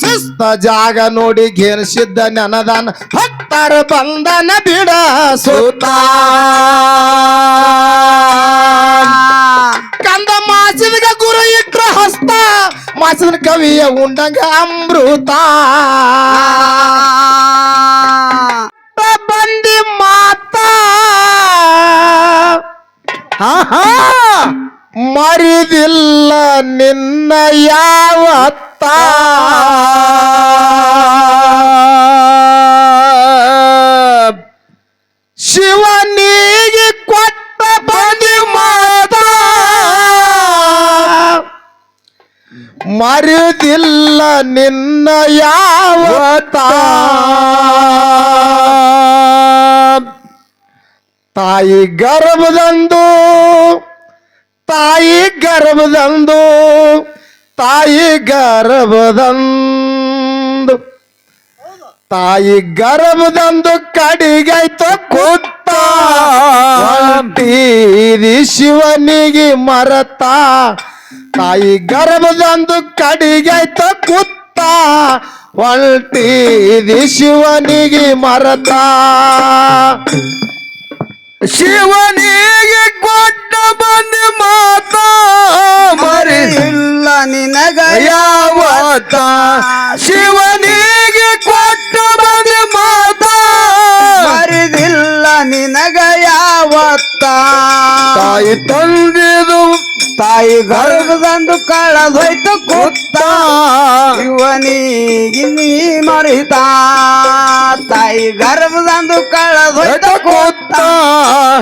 ಶಿಸ್ತ ಜಾಗ ನೋಡಿ ಘೇರಿಸಿದ್ದ ನೆನದಾನ ಭಕ್ತರ ಬಂದನ ಬಿಡ ಸುತ್ತ. ಕಂದ ಮಾಸಿದ ಗುರು ಇಟ್ರ ಹಸ್ತ. ಮಾಸಿದ ಕವಿಯ ಉಂಡಂಗ ಅಮೃತ. ಬಂದಿ ಮಾತಾ. ಮರಿದಿಲ್ಲ ನಿನ್ನ ಯಾವತ್ತ ಶಿವನಿಗೆ ಕೊಟ್ಟ ಬಂದಿ ಮಾತ? ಮರಿದಿಲ್ಲ ನಿನ್ನ ಯಾವತ್ತ ತಾಯಿ ಗರ್ಭದಂದು ತಾಯಿ ಗರ್ಭದಂದು ತಾಯಿ ಗರ್ಭದಂದು. ತಾಯಿ ಗರ್ಭದಂದು ಕಡಿಗೈತು ಕೂತ ಶಿವನಿಗೆ ಮರತ. ತಾಯಿ ಗರ್ಭದಂದು ಕಡಿಗೈತು ಕೂತ ಹೊಲ್ಟೀರಿ ಶಿವನಿಗೆ ಮರತ. ಶಿವನಿಗೆ ಕೊಟ್ಟ ಬಂದ ಮಾತ ಮರಿ ಇಲ್ಲ ನಿನಗ ಯಾವತ್ತ? ಶಿವನಿಗೆ ಕೊಟ್ಟ ಬಂದ ಮಾತ ಮರಿದಿಲ್ಲ ನಿನಗ ಯಾವತ್ತ? ತಾಯಿ ತಂದಿದು ತಾಯಿ ಗರ್ಭದಂದು ಕಳೆದೊಯ್ತು ಕೂತ ನೀ ಮರಿತ. ತಾಯಿ ಗರ್ಭದಂದು ಕಳೆದೊಯ್ತು ಕೂತ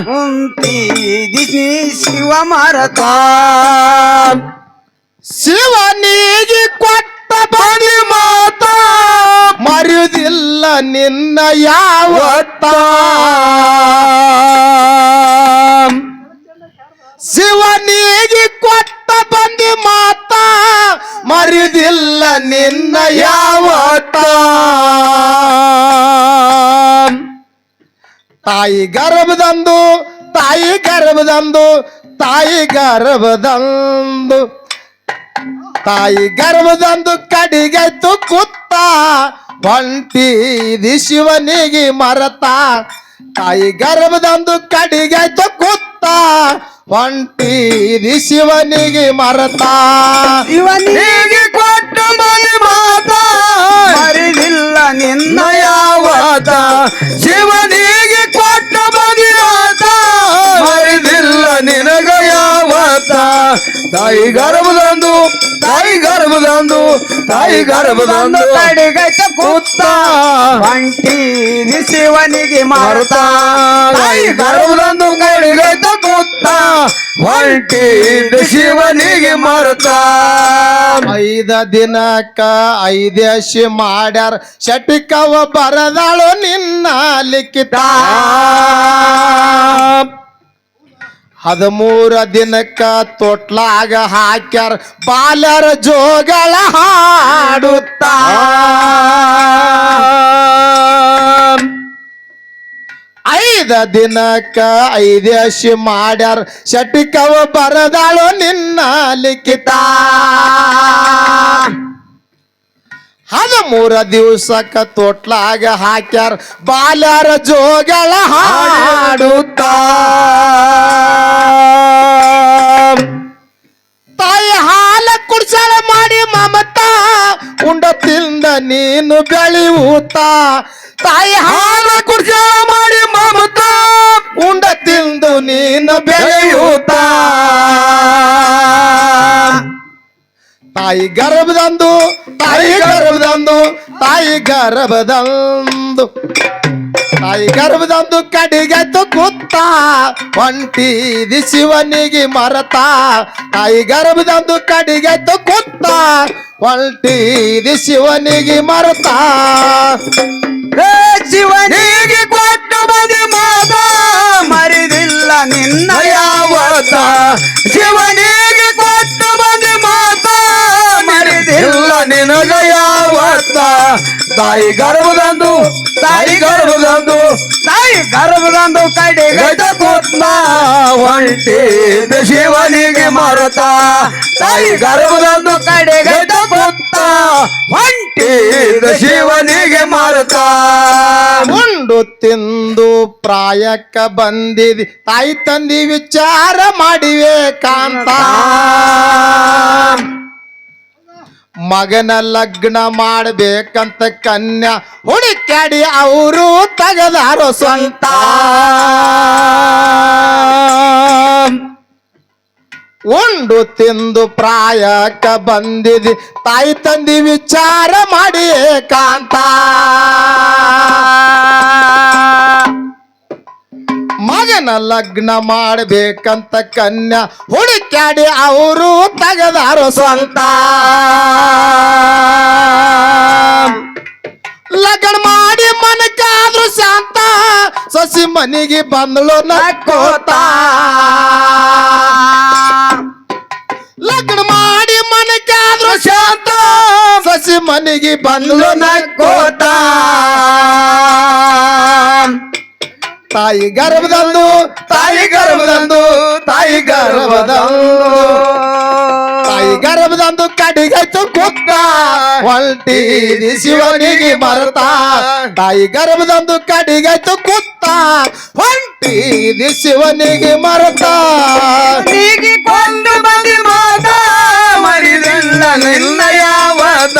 ಕುಂತಿದಿ ನೀ ಶಿವ ಮರತ. ಶಿವನಿಗೆ ಕೊಟ್ಟ ಬಲಿ ಮಾತ. ಮರುದಿಲ್ಲ ನಿನ್ನ ಯಾವತ್ತ. ಶಿವನಿಗೆ ಕೊಟ್ಟ ಬಂದಿ ಮಾತ ಮರಿದಿಲ್ಲ ನಿನ್ನ ಯಾವತ್ತ ತಾಯಿ ಗರ್ಭದಂದು ತಾಯಿ ಗರ್ಭದಂದು ತಾಯಿ ಗರ್ಭದಂದು. ತಾಯಿ ಗರ್ಭದಂದು ಕಡಿಗೆತ್ತು ಕುತ್ತ ಇದು ಶಿವನಿಗೆ ಮರತ. ತಾಯಿ ಗರ್ಭದಂದು ಕಡಿಗೆತ್ತು ಕುತ್ತ ಹೊಂಟಿದಿ ಶಿವನಿಗೆ ಮರತ. ಇವನಿಗೆ ಕೊಟ್ಟ ಮನೆ ಮಾತ. ಮರಿದಿಲ್ಲ ನಿನ್ನ ಯಾವತ. ಶಿವನಿಗೆ ಕೊಟ್ಟ ಮನೆ ಮಾತ. ಮರಿದಿಲ್ಲ ನಿನಗ ಯಾವತ. ತಾಯಿ ಗರ್ಭದಂದು ತಾಯಿ ಗರ್ಭದಂದು ತಾಯಿ ಗರ್ಭದಂದು ತಡೆಗಟ್ಟ ಕೂತ. ಹೊಂಟಿದಿ ಶಿವನಿಗೆ ಮರತ. ತಾಯಿ ಗರ್ಭದಂದು ಕಡಿಗೈತ ಹೊಂಟಿದ ಶಿವನಿಗೆ ಮರುತ. ಐದ ದಿನಕ್ಕ ಐದೇಶಿ ಮಾಡ್ಯಾರ. ಶಟಿಕವ ಬರದಾಳು ನಿನ್ನ ಲಿಖಿತ. ಹದಿಮೂರ ದಿನಕ್ಕ ತೊಟ್ಲಾಗ ಹಾಕ್ಯಾರ. ಬಾಲರ ಜೋಗಳ ಹಾಡುತ್ತಾ. ಐದ ದಿನಕ್ಕ ಐದೇಶಿ ಮಾಡ್ಯಾರ. ಶಟಿಕವ ಬರದಾಳು ನಿನ್ನ ಲಿಖಿತ. ಹದಿಮೂರ ದಿವಸಕ್ಕ ತೊಟ್ಲಾಗ ಹಾಕ್ಯಾರ. ಬಾಲ್ಯಾರ ಜೋಗಳ ಹಾಡುತ್ತಾ. ತಾಯಿ ಹಾಲ ಕುಡ್ಸಳ ಮಾಡಿ ಮಮತಾ. ಉಂಡ ತಿಂದ ನೀನು ಬೆಳೆಯೂತ ತಾಯಿ ಹಾಲ ಕುಡ್ಸಳ ನೀನು ಬೆಳೆಯೂತ ತಾಯಿ ಗರ್ಭದಂದು ತಾಯಿ ಗರ್ಭದಂದು ತಾಯಿ ಗರ್ಭದಂದು. ತಾಯಿ ಗರ್ಭದಂದು ಕಡಿಗೆದ್ದು ಒಂಟಿ ಹೊಂಟಿದಿ ಶಿವನಿಗೆ ಮರತ. ತಾಯಿ ಗರ್ಭದಂದು ಕಡಿಗೆದ್ದು ಕುತ್ತಾ ಹೊಂಟಿದಿ ಶಿವನಿಗೆ ಮರತ. ಶಿವನಿಗೆ ತಾಯಿ ಗರ್ಭದಂದು ತಾಯಿ ಗರ್ಭದಂದು ತಾಯಿ ಗರ್ಭದಂದು ಕಡೆ ಗಜ ಕೂತ್ನ ಒಂಟಿ ಶಿವನಿಗೆ ಮಾರುತ. ತಾಯಿ ಗರ್ಭದಂದು ಕಡೆ ಗಜ ಕೂತ ಹೊಂಟಿ ಶಿವನಿಗೆ ಮಾರುತ. ಉಂಡು ತಿಂದು ಪ್ರಾಯಕ್ಕ ಬಂದಿದೆ ತಾಯಿ ತಂದಿ ವಿಚಾರ ಮಾಡಿವೆ ಕಾಂತ. ಮಗನ ಲಗ್ನ ಮಾಡ್ಬೇಕಂತ ಕನ್ಯಾ ಹುಡುಕ್ಯಾಡಿ ಅವರು ತಗದಾರೋ ಸ್ವಂತ. ಉಂಡು ತಿಂದು ಪ್ರಾಯಕ ಬಂದಿದೆ, ತಾಯಿ ತಂದಿ ವಿಚಾರ ಮಾಡಿ ಕಾಂತ ಲಗ್ನ ಮಾಡ್ಬೇಕಂತ ಕನ್ಯಾ ಹುಡುಕ್ಯಾಡಿ ಅವರು ತೆಗೆದಾರು ಸ್ವಂತ. ಲಗ್ನ ಮಾಡಿ ಮನಕ್ಕಾದ್ರೂ ಶಾಂತ. ಸಸಿ ಮನೆಗೆ ಬಂದಳು ನಕ್ಕೋತ. ಲಗ್ನ ಮಾಡಿ ಮನಕ್ಕಾದ್ರೂ ಶಾಂತ. ಸಸಿ ಮನೆಗೆ ಬಂದಳು ನಕ್ಕೋತ. ತಾಯಿ ಗರ್ಭದಂದು ತಾಯಿ ಗರ್ಭದಂದು ತಾಯಿ ಗರ್ಭದಂದು. ತಾಯಿ ಗರ್ಭದಂದು ಕಡಿಗೆ ಚುಕ್ಕುತ್ತ ಹೊಲ್ಟಿ ಶಿವನಿಗೆ ಮರತ. ತಾಯಿ ಗರ್ಭದಂದು ಕಡಿಗೆ ಚುಕ್ಕುತ್ತ ಹೊಂಟಿ ಶಿವನಿಗೆ ಮರತ. ನೀಗಿ ಕೊಂಡು ಬಂದಿ ಮಾತ, ಮರಿದಿಲ್ಲ ನಿನ್ನ ಯಾವದ.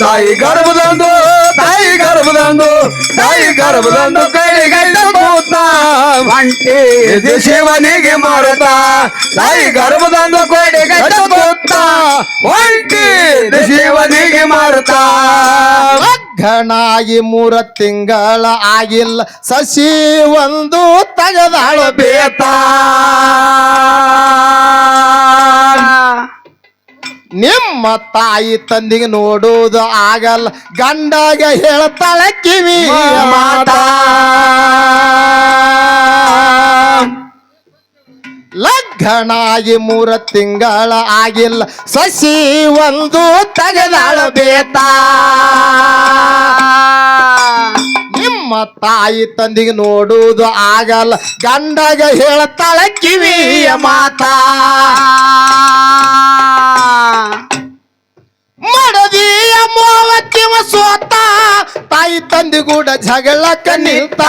ತಾಯಿ ಗರ್ಭದಂದು ತಾಯಿ ಗರ್ಭದಂದು ತಾಯಿ ಗರ್ಭದಂದು ಕೈಗೈದು ಕೂತ ಒಂಟಿ ಇದು ಶಿವನಿಗೆ ಮಾರುತ ತಾಯಿ ಗರ್ಭದಂದು ಕೊಡಿಗೈದು ಕೂತ ಬಂಟಿ ಇದು ಶಿವನಿಗೆ ಮಾರುತ. ಘನಾಗಿ ಮೂರ ತಿಂಗಳ ಆಗಿಲ್ಲ ಸಸಿ ಒಂದು ತಗದಾಳು ಬೇತ ನಿಮ್ಮ ತಾಯಿ ತಂದಿಗೆ ನೋಡುವುದು ಆಗಲ್ಲ. ಗಂಡಾಗ ಹೇಳ್ತಾಳೆ ಕಿವಿ ಮಾತ. ಲಗ್ನಾಗಿ ಮೂರ ತಿಂಗಳ ಆಗಿಲ್ಲ. ಸಸಿ ಒಂದು ತಗದಾಳ ಬೇತ. ನಿಮ್ಮ ತಾಯಿ ತಂದಿಗೆ ನೋಡುವುದು ಆಗಲ್ಲ. ಗಂಡಾಗ ಹೇಳ್ತಾಳ ಕಿವಿಯ ಮಾತ. ಮಡದಿಯ ಮೂವತ್ತಿವ ಸೋತ ತಾಯಿ ತಂದಿ ಕೂಡ ಜಗಳಕ್ಕ ನಿಂತ.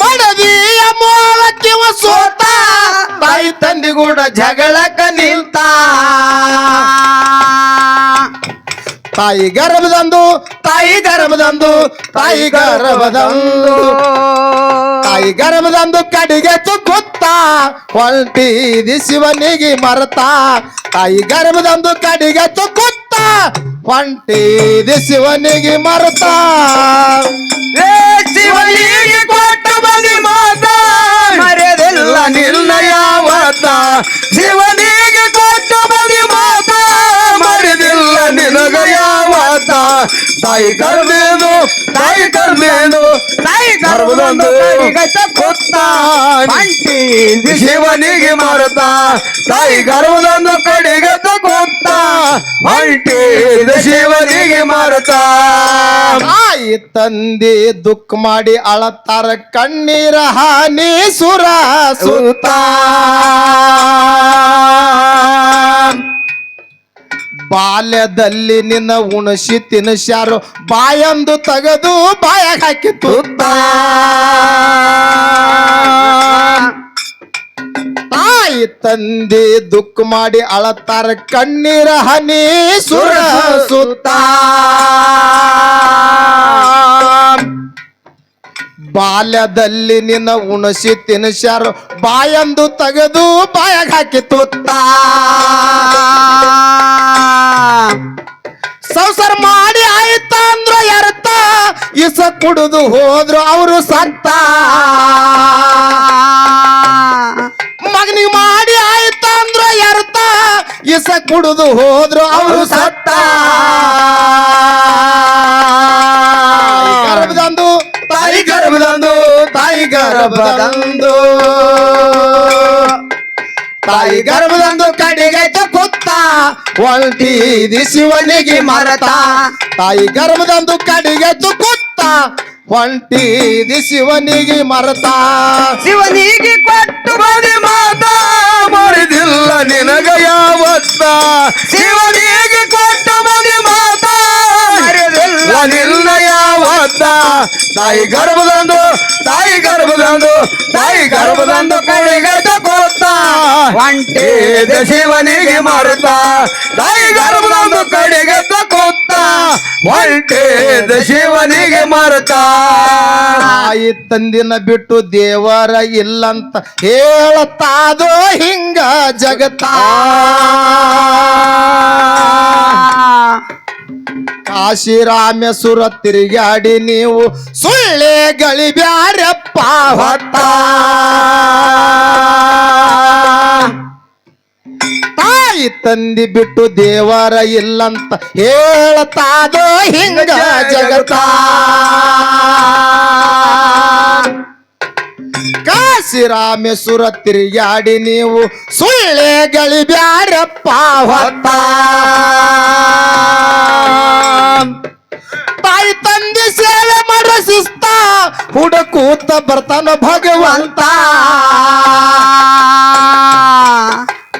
ಮಡದಿಯ ಮೂವತ್ತಿವ ಸೋತ ತಾಯಿ ತಂದಿ ಕೂಡ ಜಗಳಕ್ಕ ನಿಲ್ತ ತಾಯಿ ಗರ್ಭದಂದು ತಾಯಿ ಗರ್ಭದಂದು ತಾಯಿ ಗರ್ಭದಂದು. ತಾಯಿ ಗರ್ಭದಂದು ಕಡಿಗೆ ತುತ್ತ ಹೊಲ್ಟಿದಿ ಶಿವನಿಗೆ ಮರತ. ತಾಯಿ ಗರ್ಭದಂದು ಕಡಿಗೆ ತುತ್ತ ಹೊಂಟಿದಿ ಶಿವನಿಗೆ ಮರತ. ಶಿವನಿಗೆ ಕೊಟ್ಟ ಬಲಿ ಮಾತಾ ಮರೆದಿಲ್ಲ ನಿಲ್ಲ ತಾಯಿ ಕರ್ದೇನು ತಾಯಿ ಕರ್ದೇನು ತಾಯಿ ಗರ್ಭದೊಂದು ಕೊತ್ತ ಶಿವನಿಗೆ ಮಾರುತ್ತ ತಾಯಿ ಗರ್ಭದೊಂದು ಕಡೆಗೆ ತಗೊತ್ತ ಮಂಟಿ ಶಿವನಿಗೆ ಮಾರುತ್ತ. ತಾಯಿ ತಂದೆ ದುಃಖ ಮಾಡಿ ಅಳತ್ತಾರ ಕಣ್ಣೀರ ಹಾನಿ ಸುರ ಸುತ್ತ. ಬಾಲ್ಯದಲ್ಲಿ ನಿನ್ನ ಉಣಸಿ ತಿನ್ಸ್ಯಾರು. ಬಾಯಂದು ತಗದು ಬಾಯ ಹಾಕಿ ತುತ್ತ. ತಾಯಿ ತಂದೆ ದುಃಖ ಮಾಡಿ ಅಳತಾರ ಕಣ್ಣೀರ ಹನಿ ಸುರ ಸುತ್ತ. ಬಾಲ್ಯದಲ್ಲಿ ನಿನ್ನ ಉಣಸಿ ತಿನ್ಸ್ಯಾರು. ಬಾಯಂದು ತಗದು ಬಾಯಾಗ ಹಾಕಿ ತುತ್ತ. ಸಂಸಾರ ಮಾಡಿ ಆಯ್ತ ಅಂದ್ರ ಎರತ ಇಸ ಕುಡಿದು ಹೋದ್ರು ಅವರು ಸತ್ತ. ಮಗನಿಗೆ ಮಾಡಿ ಆಯ್ತ ಅಂದ್ರ ಎರತ ಇಸ ಕುಡಿದು ಹೋದ್ರು ಅವರು ಸತ್ತ. ಗರ್ಭದಂದು, ತಾಯಿ ಗರ್ಭದಂದು ತಾಯಿ ಗರ್ಭದಂದು. ತಾಯಿ ಗರ್ಭದಂದು ಕಡೆಗೆ ಹೊಂಟಿದಿ ಶಿವನಿಗೆ ಮರತ. ತಾಯಿ ಗರ್ಭದಂದು ಕಡಿಗೆ ತುಕುತ್ತ ಹೊಂಟಿದಿ ಶಿವನಿಗೆ ಮರತ. ಶಿವನಿಗೆ ಕೊಟ್ಟು ಬದಿ ಮಾತ. ಮರಿದಿಲ್ಲ ನಿನಗ ಯಾವತ್ತ. ಶಿವನಿಗೆ ಕೊಟ್ಟು ಬದಿ ಮಾತ. ಮರಿದಿಲ್ಲ ನಿನ್ನ ಯಾವತ್ತ. ತಾಯಿ ಗರ್ಭದಂದು ತಾಯಿ ಗರ್ಭದಂದು ತಾಯಿ ಗರ್ಭದಂದು ಕಡೆಗೆ ಒಂಟೇದ ಶಿವನಿಗೆ ಮರುತ ತಾಯಿ ಗರ್ಭದೊಂದು ಕಡೆಗೆ ತಕೋತ ಒಂಟೇದ ಶಿವನಿಗೆ ಮರುತ. ತಾಯಿ ತಂದಿನ ಬಿಟ್ಟು ದೇವರ ಇಲ್ಲಂತ ಹೇಳತ್ತಾದೋ ಹಿಂಗ ಜಗತ್ತ. ಕಾಶಿರಾಮೇಶ್ವರ ತಿರುಗಾಡಿ ನೀವು ಸುಳ್ಳೆ ಗಳಿಬ್ಯಾರಪ್ಪ ಹೊತ್ತ. ತಾಯಿ ತಂದಿ ಬಿಟ್ಟು ದೇವರ ಇಲ್ಲಂತ ಹೇಳ್ತಾದೋ ಹಿಂಗ ಜಗತ್ತ. ಕಾಶಿರಾಮೇಶ್ವರ ತಿರುಗಾಡಿ ನೀವು ಸುಳ್ಳೆ ಗಳಿಬ್ಯಾರಪ್ಪ ಹೊತ್ತ. ಹುಡುಕೂತ ಬರ್ತಾನ ಭಗವಂತ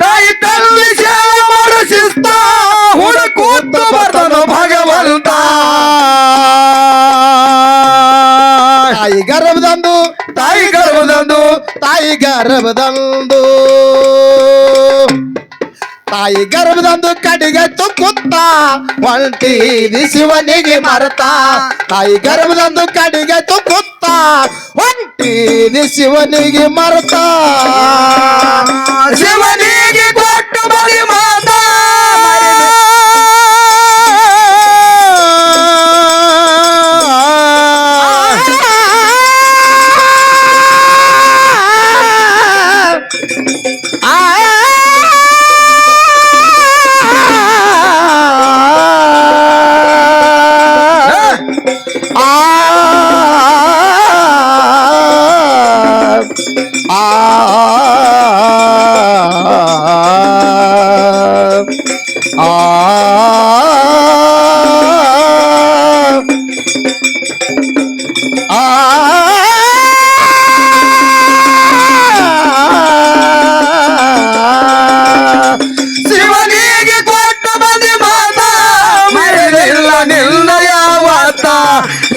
ತಾಯಿ ತಂದೆ ಸೇವೆ ಮಾಡು ಶಿಸ್ತ ಹುಡುಕೂತ ಬರ್ತಾನ ಭಗವಂತ ತಾಯಿ ಗರ್ಭದಂದು ತಾಯಿ ಗರ್ಭದಂದು ತಾಯಿ ಗರ್ಭದಂದು. ತಾಯಿ ಗರ್ಭದಂದು ಕಡಿಗೆ ತುಕ್ಕುತ್ತ ಹೊಂಟಿದಿ ಶಿವನಿಗೆ ಮರತ. ತಾಯಿ ಗರ್ಭದಂದು ಕಡಿಗೆ ತುಕ್ಕುತ್ತ ಹೊಂಟಿದಿ ಶಿವನಿಗೆ ಮರತ. ಶಿವನಿಗೆ ಕೊಟ್ಟು ಬಲಿ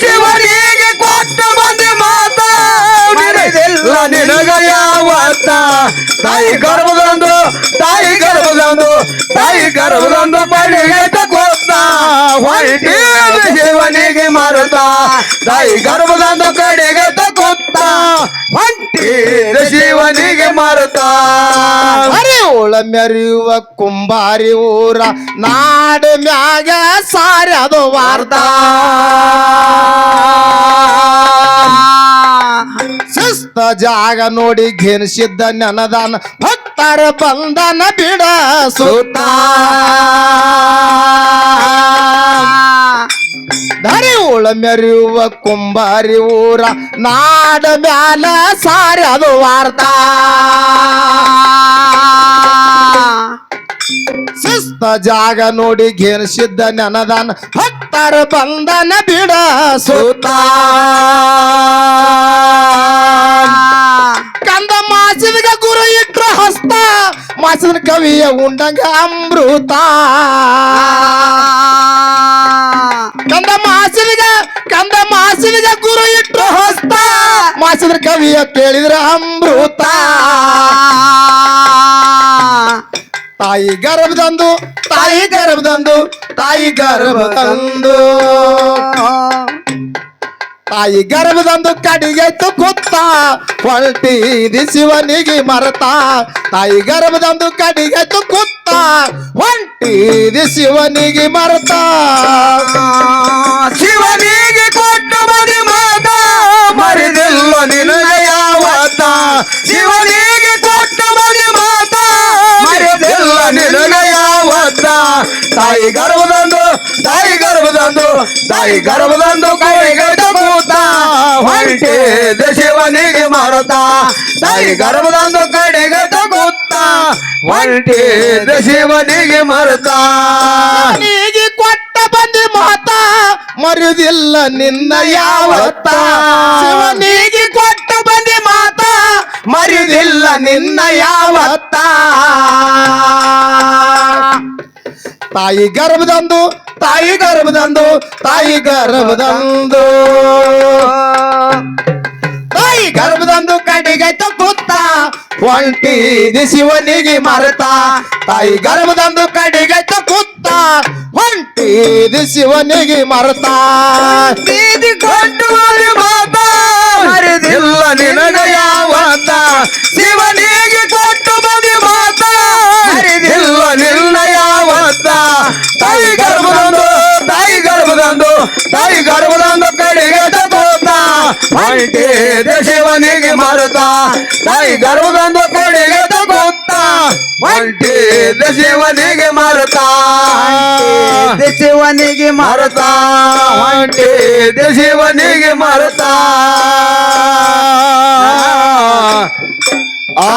ಶಿವನಿಗೆ ಕೊಟ್ಟ ಬಲಿ ಮಾತಾಡಿದೆಲ್ಲ ನಿನಗ ಯಾವತ್ತ ತಾಯಿ ಗರ್ಭದಂದು ತಾಯಿ ಗರ್ಭದಂದು ತಾಯಿ ಗರ್ಭದಂದು ಬಳಿಗೆ ತಕೋತ ಹೊರಟಿ ಶಿವನಿಗೆ ಮರುತ. ತಾಯಿ ಗರ್ಭದಂದು ಕಡೆಗೆ ತಕೋತ ಹೊಂಟಿ ಶಿವನಿಗೆ ಮರುತ. ಅರಿವುಳ ಮೆರೆಯುವ ಕುಂಬಾರಿ ಊರ, ನಾಡ ಮ್ಯಾಗ ಸಾರಿ ಅದು ವಾರ್ತ. ಜಾಗ ನೋಡಿ ಘೇನಿಸಿದ್ದ ನೆನದಾನ. ಭಕ್ತರ ಬಂದನ ಬಿಡ ಸುತ್ತ. ಧರಿ ಉಳ ಮೆರೆಯುವ ಕುಂಬಾರಿ ಊರ, ನಾಡ ಮ್ಯಾಲ ಸಾರಿ ಅದು ವಾರ್ತ. ಶಿಸ್ತ ಜಾಗ ನೋಡಿ ಘೇನಿಸಿದ್ದ ನೆನದಾನ. ಭಕ್ತರ ಬಂದನ ಬಿಡ ಸುತ್ತ. ಮಾಸಿದ ಕವಿಯ ಉಂಡಂಗ ಅಮೃತ ಕಂದ ಮಾಸಿದ ಕಂದ ಮಾಸಿದ ಗುರು ಇಟ್ರು ಹಸ್ತ ಮಾಸಿದ ಕವಿಯ ಕೇಳಿದ್ರ ಅಮೃತ ತಾಯಿ ಗರ್ಭದಂದು ತಾಯಿ ಗರ್ಭದಂದು ತಾಯಿ ಗರ್ಭದಂದು ತಾಯಿ ಗರ್ಭದಂದು ಕಡಿಗೆ ತುಕುತ್ತ ಹೊರಟಿ ಶಿವನಿಗೆ ಮರತ. ತಾಯಿ ಗರ್ಭದಂದು ಕಡಿಗೆ ತುಕುತ್ತ ಹೊಂಟಿದಿ ಶಿವನಿಗೆ ಮರತ. ಶಿವನಿಗೆ ಕೊಟ್ಟು ಬದಿ ಮಾತ. ಮರಿದಿಲ್ಲ ನಿನಗ ಶಿವನಿಗೆ ಕೊಟ್ಟು ಬದಿ ಮಾತ. ಮರಿದಿಲ್ಲ ನಿನಗ ತಾಯಿ ಗರ್ಭದಂದು ತಾಯಿ ಗರ್ಭದಂದು ತಾಯಿ ಗರ್ಭದಂದು ಕೈಗೆ ತಗೂತ ಹೊಂಟಿದ ಶಿವನಿಗೆ ಮಾರುತ್ತಾ. ತಾಯಿ ಗರ್ಭದಂದು ಕಡೆಗೆ ತಗೂತ ಹೊಂಟಿದ ಶಿವನಿಗೆ ಮಾರುತ್ತಾ ಕೊಟ್ಟ ಬಂದಿ ಮಾತ, ಮರುದಿಲ್ಲ ನಿನ್ನ ಯಾವತ್ತ. ಶಿವನಿಗೆ ಕೊಟ್ಟ ಬಂದಿ ಮಾತ, ಮರುದಿಲ್ಲ ನಿನ್ನ ಯಾವತ್ತ. ತಾಯಿ ಗರ್ಭದಂದು ತಾಯಿ ಗರ್ಭದಂದು ತಾಯಿ ಗರ್ಭದಂದು. ತಾಯಿ ಗರ್ಭದಂದು ಕಡೆಗೆ ಕೂತ ಒಂಟಿ ಶಿವನಿಗೆ ಮರೆತ. ತಾಯಿ ಗರ್ಭದಂದು ಕಡೆಗೆ ಕೂತ ಒಂಟಿ ಶಿವನಿಗೆ ಮರೆತ. ಬೀದಿ ಕೊಟ್ಟು ಮಾತ, ಮರೆದಿಲ್ಲ ನಿನಗ ಯಾವತ್ತ. ಶಿವನಿಗೆ ತಾಯಿ ಗರ್ಭದಂದು ತಾಯಿ ಗರ್ಭದಂದು ತಾಯಿ ಗರ್ಭದಂದು ಕಡೆಗೆ ತಗೋತಾ ಶಿವನಿಗೆ ದಶವನಿಗೆ ತಾಯಿ ಗರ್ಭದಂದು ಕಡೆಗೆ ತಗೋತಾ ಶಿವನಿಗೆ ದಶವನಿಗೆ ಶಿವನಿಗೆ ದಶವನಿಗೆ ಶಿವನಿಗೆ ಒಂಟಿ ಆ